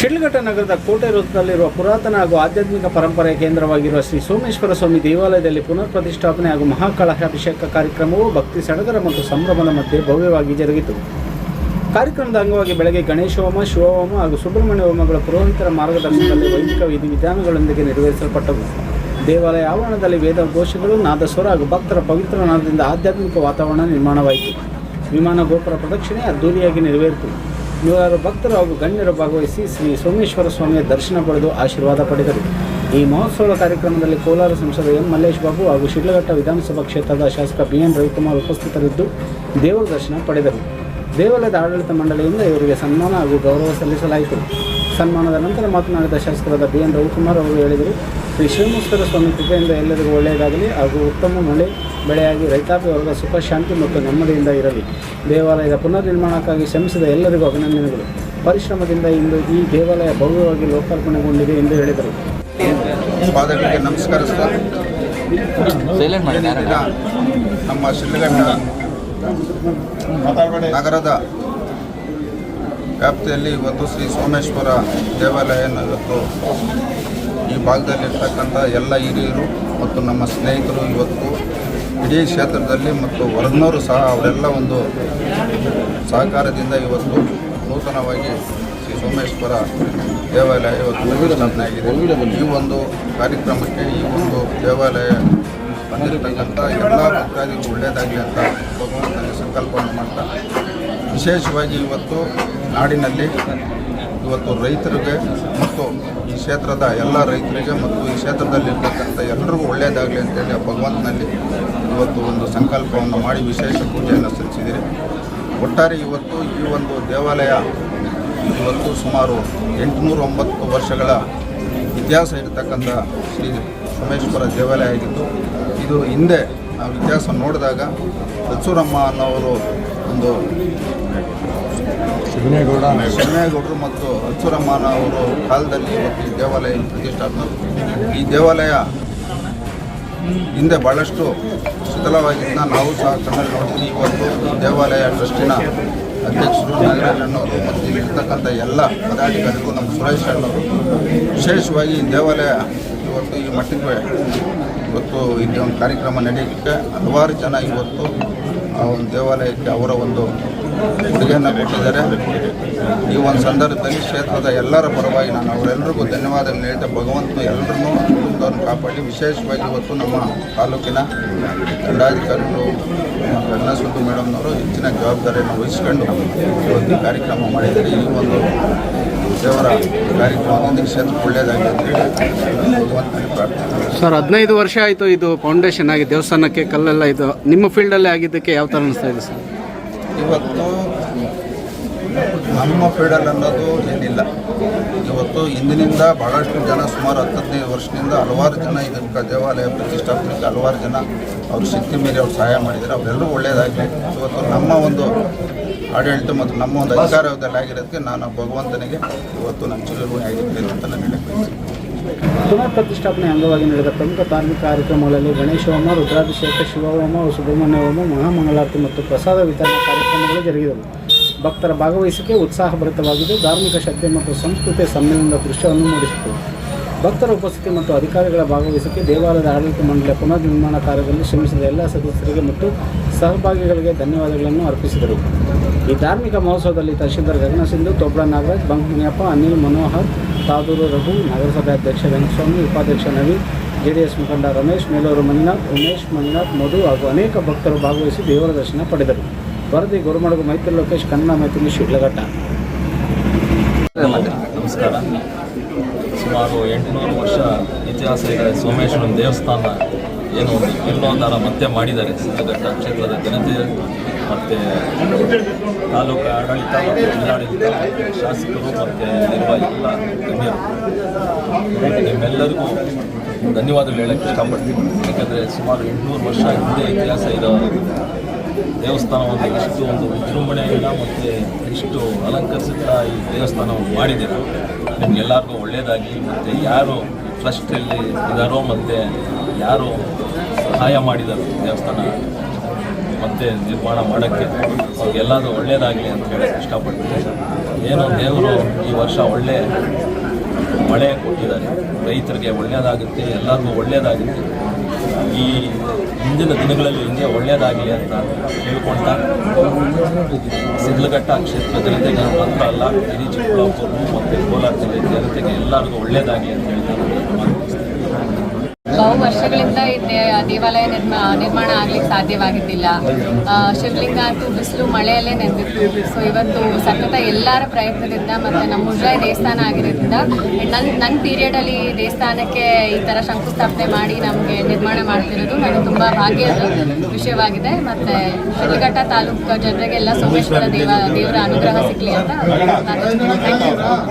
ಶಿಡ್ಲಘಟ್ಟ ನಗರದ ಕೋಟೆ ವೃತ್ತದಲ್ಲಿರುವ ಪುರಾತನ ಹಾಗೂ ಆಧ್ಯಾತ್ಮಿಕ ಪರಂಪರೆಯ ಕೇಂದ್ರವಾಗಿರುವ ಶ್ರೀ ಸೋಮೇಶ್ವರ ಸ್ವಾಮಿ ದೇವಾಲಯದಲ್ಲಿ ಪುನರ್ ಪ್ರತಿಷ್ಠಾಪನೆ ಹಾಗೂ ಮಹಾಕಳಶಾಭಿಷೇಕ ಕಾರ್ಯಕ್ರಮವು ಭಕ್ತಿ, ಸಡಗರ ಮತ್ತು ಸಂಭ್ರಮದ ಮಧ್ಯೆ ಭವ್ಯವಾಗಿ ಜರುಗಿತು. ಕಾರ್ಯಕ್ರಮದ ಅಂಗವಾಗಿ ಬೆಳಗ್ಗೆ ಗಣೇಶ ಹೋಮ ಶಿವಹೋಮ ಹಾಗೂ ಸುಬ್ರಹ್ಮಣ್ಯ ಹೋಮಗಳ ಪುರೋಹಿತರ ಮಾರ್ಗದರ್ಶನದಲ್ಲಿ ವೈದಿಕ ವಿಧಿವಿಧಾನಗಳೊಂದಿಗೆ ನೆರವೇರಿಸಲ್ಪಟ್ಟವು. ದೇವಾಲಯ ಆವರಣದಲ್ಲಿ ವೇದ ಘೋಷಗಳು ನಾದಸ್ವರ ಹಾಗೂ ಭಕ್ತರ ಪವಿತ್ರ ನಾದದಿಂದ ಆಧ್ಯಾತ್ಮಿಕ ವಾತಾವರಣ ನಿರ್ಮಾಣವಾಯಿತು. ವಿಮಾನ ಗೋಪುರ ಪ್ರದಕ್ಷಿಣೆ ಅದ್ದೂರಿಯಾಗಿ ನೆರವೇರಿತು. ನೂರಾರು ಭಕ್ತರು ಹಾಗೂ ಗಣ್ಯರು ಭಾಗವಹಿಸಿ ಶ್ರೀ ಸೋಮೇಶ್ವರ ಸ್ವಾಮಿಯ ದರ್ಶನ ಪಡೆದು ಆಶೀರ್ವಾದ ಪಡೆದರು. ಈ ಮಹೋತ್ಸವದ ಕಾರ್ಯಕ್ರಮದಲ್ಲಿ ಕೋಲಾರ ಸಂಸದ ಎಂ ಮಲ್ಲೇಶ್ ಬಾಬು ಹಾಗೂ ಶಿಡ್ಲಘಟ್ಟ ವಿಧಾನಸಭಾ ಕ್ಷೇತ್ರದ ಶಾಸಕ ಬಿ ಎನ್ ರವಿಕುಮಾರ್ ಉಪಸ್ಥಿತರಿದ್ದು ದೇವರ ದರ್ಶನ ಪಡೆದರು. ದೇವಾಲಯದ ಆಡಳಿತ ಮಂಡಳಿಯಿಂದ ಇವರಿಗೆ ಸನ್ಮಾನ ಹಾಗೂ ಗೌರವ ಸಲ್ಲಿಸಲಾಯಿತು. ಸನ್ಮಾನದ ನಂತರ ಮಾತನಾಡಿದ ಶಾಸಕರಾದ ಬಿ ಎನ್ ರವಿಕುಮಾರ್ ಅವರು ಹೇಳಿದರು, ಶ್ರೀ ಶಿವಮೂರ್ತರ ಸ್ವಾಮಿ ಕೃಪೆಯಿಂದ ಎಲ್ಲರಿಗೂ ಒಳ್ಳೆಯದಾಗಲಿ ಹಾಗೂ ಉತ್ತಮ ಮಳೆ ಬೆಳೆಯಾಗಿ ರೈತಾಪಿ ವರ್ಗ ಸುಖ ಶಾಂತಿ ಮತ್ತು ನೆಮ್ಮದಿಯಿಂದ ಇರಲಿ. ದೇವಾಲಯದ ಪುನರ್ ನಿರ್ಮಾಣಕ್ಕಾಗಿ ಶ್ರಮಿಸಿದ ಎಲ್ಲರಿಗೂ ಅಭಿನಂದನೆಗಳು. ಪರಿಶ್ರಮದಿಂದ ಇಂದು ಈ ದೇವಾಲಯ ಭವ್ಯವಾಗಿ ಲೋಕಾರ್ಪಣೆಗೊಂಡಿದೆ ಎಂದು ಹೇಳಿದರು. ಪಾದಗಳಿಗೆ ನಮಸ್ಕರಿಸ್ತಾ ನಮ್ಮ ನಗರದ ವ್ಯಾಪ್ತಿಯಲ್ಲಿ ಇವತ್ತು ಶ್ರೀ ಸೋಮೇಶ್ವರ ದೇವಾಲಯನ ಇವತ್ತು ಈ ಭಾಗದಲ್ಲಿರ್ತಕ್ಕಂಥ ಎಲ್ಲ ಹಿರಿಯರು ಮತ್ತು ನಮ್ಮ ಸ್ನೇಹಿತರು ಇವತ್ತು ಇಡೀ ಕ್ಷೇತ್ರದಲ್ಲಿ ಮತ್ತು ಹೊರಗ್ನವರು ಸಹ ಅವರೆಲ್ಲ ಒಂದು ಸಹಕಾರದಿಂದ ಇವತ್ತು ನೂತನವಾಗಿ ಶ್ರೀ ಸೋಮೇಶ್ವರ ದೇವಾಲಯ ಇವತ್ತು ನಿರ್ಮಾಣ ಆಗಿದೆ ಈ ಒಂದು ಕಾರ್ಯಕ್ರಮಕ್ಕೆ ಈ ಒಂದು ದೇವಾಲಯ ಬಂದಿರತಕ್ಕಂಥ ಎಲ್ಲ ಭಕ್ತಾದಿಗೂ ಒಳ್ಳೆಯದಾಗಲಿ ಅಂತ ಭಗವಂತನ ಸಂಕಲ್ಪವನ್ನು ಮಾಡ್ತಾ ವಿಶೇಷವಾಗಿ ಇವತ್ತು ನಾಡಿನಲ್ಲಿ ಇವತ್ತು ರೈತರಿಗೆ ಮತ್ತು ಈ ಕ್ಷೇತ್ರದ ಎಲ್ಲ ರೈತರಿಗೆ ಮತ್ತು ಈ ಕ್ಷೇತ್ರದಲ್ಲಿರ್ತಕ್ಕಂಥ ಎಲ್ಲರಿಗೂ ಒಳ್ಳೆಯದಾಗಲಿ ಅಂತೇಳಿ ಆ ಭಗವಂತನಲ್ಲಿ ಇವತ್ತು ಒಂದು ಸಂಕಲ್ಪವನ್ನು ಮಾಡಿ ವಿಶೇಷ ಪೂಜೆಯನ್ನು ಸಲ್ಲಿಸಿದ್ದೀರಿ. ಒಟ್ಟಾರೆ ಇವತ್ತು ಈ ಒಂದು ದೇವಾಲಯ ಇವತ್ತು ಸುಮಾರು ಎಂಟುನೂರ ಒಂಬತ್ತು ವರ್ಷಗಳ ಇತಿಹಾಸ ಇರತಕ್ಕಂಥ ಶ್ರೀ ಸೋಮೇಶ್ವರ ದೇವಾಲಯ ಆಗಿತ್ತು ಇದು ಹಿಂದೆ ನಾವು ಇತಿಹಾಸ ನೋಡಿದಾಗ ಹಚ್ಚೂರಮ್ಮ ಅನ್ನೋರು ಒಂದು ಶಿವನೇಗೌಡ ಶಿವನೇಗೌಡರು ಮತ್ತು ಅಚ್ಚುರಮ್ಮನ ಅವರು ಕಾಲದಲ್ಲಿ ಇವತ್ತು ಈ ದೇವಾಲಯ ಪ್ರತಿಷ್ಠಾಪನೆ ಈ ದೇವಾಲಯ ಹಿಂದೆ ಭಾಳಷ್ಟು ಶಿಥಿಲವಾಗಿದ್ದ ನಾವು ಸಹ ಕಣ್ಣಲ್ಲಿ ನೋಡ್ತೀವಿ. ಇವತ್ತು ಈ ದೇವಾಲಯ ಟ್ರಸ್ಟಿನ ಅಧ್ಯಕ್ಷರು ನಾಗರಾಜಣ್ಣವರು ಮತ್ತು ಇಲ್ಲಿರ್ತಕ್ಕಂಥ ಎಲ್ಲ ಪದಾಧಿಕಾರಿಗಳು ನಮ್ಮ ಸುರೇಶ್ ಅಣ್ಣವರು ವಿಶೇಷವಾಗಿ ಈ ದೇವಾಲಯ ಇವತ್ತು ಈ ಮಟ್ಟಿಗೆ ಇವತ್ತು ಇಲ್ಲಿ ಒಂದು ಕಾರ್ಯಕ್ರಮ ನಡೆಯಲಿಕ್ಕೆ ಹಲವಾರು ಜನ ಇವತ್ತು ಆ ಒಂದು ದೇವಾಲಯಕ್ಕೆ ಅವರ ಒಂದು ಕೊಡುಗೆಯನ್ನು ಕೊಟ್ಟಿದ್ದಾರೆ. ಈ ಒಂದು ಸಂದರ್ಭದಲ್ಲಿ ಕ್ಷೇತ್ರದ ಎಲ್ಲರ ಪರವಾಗಿ ನಾನು ಅವರೆಲ್ಲರಿಗೂ ಧನ್ಯವಾದಗಳು ಹೇಳ್ತಾ ಭಗವಂತನು ಎಲ್ಲರನ್ನೂ ಕುಟುಂಬದವ್ರನ್ನ ಕಾಪಾಡಿ ವಿಶೇಷವಾಗಿ ಇವತ್ತು ನಮ್ಮ ತಾಲೂಕಿನ ದಂಡಾಧಿಕಾರಿಗಳು ಕನ್ನಸುದ್ದು ಮೇಡಮ್ನವರು ಹೆಚ್ಚಿನ ಜವಾಬ್ದಾರಿಯನ್ನು ವಹಿಸ್ಕೊಂಡು ಇವತ್ತು ಕಾರ್ಯಕ್ರಮ ಮಾಡಿದ್ದಾರೆ. ಈ ಒಂದು ದೇವರ ಕಾರ್ಯಕ್ರಮದಿಂದ ಕ್ಷೇತ್ರಕ್ಕೆ ಒಳ್ಳೆಯದಾಗಿ ಅಂತ ಹೇಳಿ ಭಗವಂತನಲ್ಲಿ ಪ್ರಾರ್ಥನೆ ಸರ್, ಹದಿನೈದು ವರ್ಷ ಆಯಿತು ಇದು ಫೌಂಡೇಶನ್ ಆಗಿ ದೇವಸ್ಥಾನಕ್ಕೆ ಕಲ್ಲೆಲ್ಲ ಇದು, ನಿಮ್ಮ ಫೀಲ್ಡಲ್ಲೇ ಆಗಿದ್ದಕ್ಕೆ ಯಾವ ಥರ ಅನಿಸ್ತಾ ಇದೆ ಸರ್? ಇವತ್ತು ನಮ್ಮ ಫೀಲ್ಡಲ್ಲಿ ಅನ್ನೋದು ಏನಿಲ್ಲ. ಇವತ್ತು ಇಂದಿನಿಂದ ಭಾಳಷ್ಟು ಜನ ಸುಮಾರು ಹತ್ತು ಹದಿನೈದು ವರ್ಷದಿಂದ ಹಲವಾರು ಜನ ಇದಕ್ಕೆ ದೇವಾಲಯ ಪ್ರತಿಷ್ಠಾಪನೆಗೆ ಹಲವಾರು ಜನ ಅವ್ರ ಶಕ್ತಿ ಮೇಲೆ ಅವ್ರು ಸಹಾಯ ಮಾಡಿದ್ದಾರೆ. ಅವರೆಲ್ಲರೂ ಒಳ್ಳೆಯದಾಗಲಿ ಇವತ್ತು ನಮ್ಮ ಒಂದು ಆಡಳಿತ ಮತ್ತು ನಮ್ಮ ಒಂದು ಅಧಿಕಾರದಲ್ಲಿ ಆಗಿರೋದಕ್ಕೆ ನಾನು ಭಗವಂತನಿಗೆ ಇವತ್ತು ನಮ್ಮ ಚಿರಋಣಿ ಆಗಿದ್ದೇನೆ ಅಂತ ನಾನು ಬಯಸ್ತೀನಿ. ಪುನರ್ ಪ್ರತಿಷ್ಠಾಪನೆ ಅಂಗವಾಗಿ ನಡೆದ ಪ್ರಮುಖ ಧಾರ್ಮಿಕ ಕಾರ್ಯಕ್ರಮಗಳಲ್ಲಿ ಗಣೇಶ ಹೋಮ, ರುದ್ರಾಭಿಷೇಕ ಶಿವಹೋಮ ಸುಬ್ರಹ್ಮಣ್ಯ ಹೋಮ, ಮಹಾಮಂಗಳಾರತಿ ಮತ್ತು ಪ್ರಸಾದ ವಿತರಣಾ ಕಾರ್ಯಕ್ರಮಗಳು ಜರುಗಿದವು. ಭಕ್ತರ ಭಾಗವಹಿಸಿಕೆ ಉತ್ಸಾಹಭರಿತವಾಗಿದ್ದು, ಧಾರ್ಮಿಕ ಶ್ರದ್ಧೆ ಮತ್ತು ಸಂಸ್ಕೃತಿಯ ಸಮ್ಮೇಳನದ ದೃಶ್ಯವನ್ನು ಮೂಡಿಸಿತು. ಭಕ್ತರ ಉಪಸ್ಥಿತಿ ಮತ್ತು ಅಧಿಕಾರಿಗಳ ಭಾಗವಹಿಸಿಕೆ ದೇವಾಲಯದ ಆಡಳಿತ ಮಂಡಳಿಯ ಪುನರ್ ನಿರ್ಮಾಣ ಕಾರ್ಯದಲ್ಲಿ ಶ್ರಮಿಸಿದ ಎಲ್ಲ ಸದಸ್ಯರಿಗೆ ಮತ್ತು ಸಹಭಾಗಿಗಳಿಗೆ ಧನ್ಯವಾದಗಳನ್ನು ಅರ್ಪಿಸಿದರು. ಈ ಧಾರ್ಮಿಕ ಮಹೋತ್ಸವದಲ್ಲಿ ತಹಶೀಲ್ದಾರ್ ಗಗನ ಸಿಂಧು ತೋಬ್ರ ನಾಗರಾಜ್ ಬಂಕ್ ಮುನಿಯಪ್ಪ ಅನಿಲ್ ಮನೋಹರ್ ತಾದೂರು ರಘು ನಗರಸಭೆ ಅಧ್ಯಕ್ಷ ವೆಂಕಟಸ್ವಾಮಿ ಉಪಾಧ್ಯಕ್ಷ ನವೀನ್ ಎಸ್ ಮುಖಂಡ ರಮೇಶ್ ಮೇಲೂರು ಮಂಜುನಾಥ್ ಉಮೇಶ್ ಮಂಜುನಾಥ್ ಮಧು ಹಾಗೂ ಅನೇಕ ಭಕ್ತರು ಭಾಗವಹಿಸಿ ದೇವರ ದರ್ಶನ ಪಡೆದರು. ವರದಿ ಗುರುಮಡಗು ಮೈತ್ರಿ ಲೋಕೇಶ್ ಕನ್ನಡ ಮೈತ್ರಿ ಶಿಡ್ಲಘಟ್ಟ. ನಮಸ್ಕಾರ. ಸುಮಾರು ಎಂಟುನೂರು ವರ್ಷ ಇತಿಹಾಸ ಇದೆ. ಸೋಮೇಶ್ವರ ದೇವಸ್ಥಾನ ಏನು ಒಂದು ಜೀರ್ಣೋದ್ಧಾರ ಮತ್ತೆ ಮಾಡಿದ್ದಾರೆ. ಸಿದ್ಧಘಟ್ಟ ಕ್ಷೇತ್ರದ ಜನತೆ ಮತ್ತು ತಾಲೂಕು ಆಡಳಿತ ಮತ್ತು ಜಿಲ್ಲಾಡಳಿತ ಶಾಸಕರು ಮತ್ತು ಇರುವ ಎಲ್ಲ ಗಣ್ಯರು. ನಿಮ್ಮೆಲ್ಲರಿಗೂ ಧನ್ಯವಾದಗಳು ಹೇಳಕ್ಕೆ ಇಷ್ಟಪಡ್ತೀನಿ. ಯಾಕಂದರೆ ಸುಮಾರು ಎಂಟುನೂರು ವರ್ಷ ಹಿಂದೆ ಇತಿಹಾಸ ಇರೋ ದೇವಸ್ಥಾನವನ್ನು ಇಷ್ಟು ಒಂದು ವಿಜೃಂಭಣೆಯಿಂದ ಮತ್ತು ಇಷ್ಟು ಅಲಂಕರಿಸುತ್ತಾ ಈ ದೇವಸ್ಥಾನವನ್ನು ಮಾಡಿದ್ದೀರ? ನಿಮಗೆಲ್ಲರಿಗೂ ಒಳ್ಳೆಯದಾಗಿ ಮತ್ತು ಯಾರು ಟ್ರಸ್ಟಲ್ಲಿ ಇದ್ದಾರೋ ಮತ್ತು ಯಾರು ಸಹಾಯ ಮಾಡಿದಾರೋ ದೇವಸ್ಥಾನ? ಮತ್ತೆ ನಿರ್ಮಾಣ ಮಾಡೋಕ್ಕೆ ಅವ್ರಿಗೆಲ್ಲದೂ ಒಳ್ಳೆಯದಾಗಲಿ ಅಂತ ಹೇಳಕ್ಕೆ ಇಷ್ಟಪಡ್ತೀನಿ. ಏನು ದೇವರು ಈ ವರ್ಷ ಒಳ್ಳೆ ಮಳೆ ಕೊಟ್ಟಿದ್ದಾರೆ. ರೈತರಿಗೆ ಒಳ್ಳೆಯದಾಗುತ್ತೆ ಎಲ್ಲರಿಗೂ ಒಳ್ಳೆಯದಾಗುತ್ತೆ ಈ ಮುಂದಿನ ದಿನಗಳಲ್ಲಿ ಹಿಂಗೆ ಒಳ್ಳೆಯದಾಗಲಿ ಅಂತ ಹೇಳ್ಕೊಳ್ತಾ ಸಿದ್ಲಘಟ್ಟ ಕ್ಷೇತ್ರ ಜನತೆಗೆ ಮಾತ್ರ ಅಲ್ಲ, ಇಡೀ ಚಿಕ್ಕಬಳ್ಳಾಪುರ ಮತ್ತು ಕೋಲಾರ ಜಿಲ್ಲೆ ಜನತೆಗೆ ಎಲ್ಲರಿಗೂ ಒಳ್ಳೆಯದಾಗಲಿ ಅಂತ ಹೇಳ್ತಾ. ಬಹು ವರ್ಷಗಳಿಂದ ಈ ದೇವಾಲಯ ನಿರ್ಮಾ, ನಿರ್ಮಾಣ ಆಗ್ಲಿಕ್ಕೆ ಸಾಧ್ಯವಾಗಿದ್ದಿಲ್ಲ. ಶಿವಲಿಂಗ ಅಂತೂ ಬಿಸಿಲು ಮಳೆಯಲ್ಲೇ ನೆಂದಿತ್ತು ಸೊ ಇವತ್ತು ಸತತ ಎಲ್ಲರ ಪ್ರಯತ್ನದಿಂದ ಮತ್ತು ನಮ್ಮ ಮುಜ್ರಾಯ ದೇವಸ್ಥಾನ ಆಗಿರೋದ್ರಿಂದ ನನ್ನ ನನ್ನ ಪೀರಿಯಡಲ್ಲಿ ದೇವಸ್ಥಾನಕ್ಕೆ ಈ ಥರ ಶಂಕುಸ್ಥಾಪನೆ ಮಾಡಿ ನಮಗೆ ನಿರ್ಮಾಣ ಮಾಡ್ತಿರೋದು ನನಗೆ ತುಂಬ ಭಾಗ್ಯದ ವಿಷಯವಾಗಿದೆ. ಮತ್ತು ಶಿಡ್ಲಘಟ್ಟ ತಾಲೂಕು ಜನರಿಗೆಲ್ಲ ಸೋಮೇಶ್ವರ ದೇವ, ದೇವರ ಅನುಗ್ರಹ ಸಿಗಲಿ ಅಂತ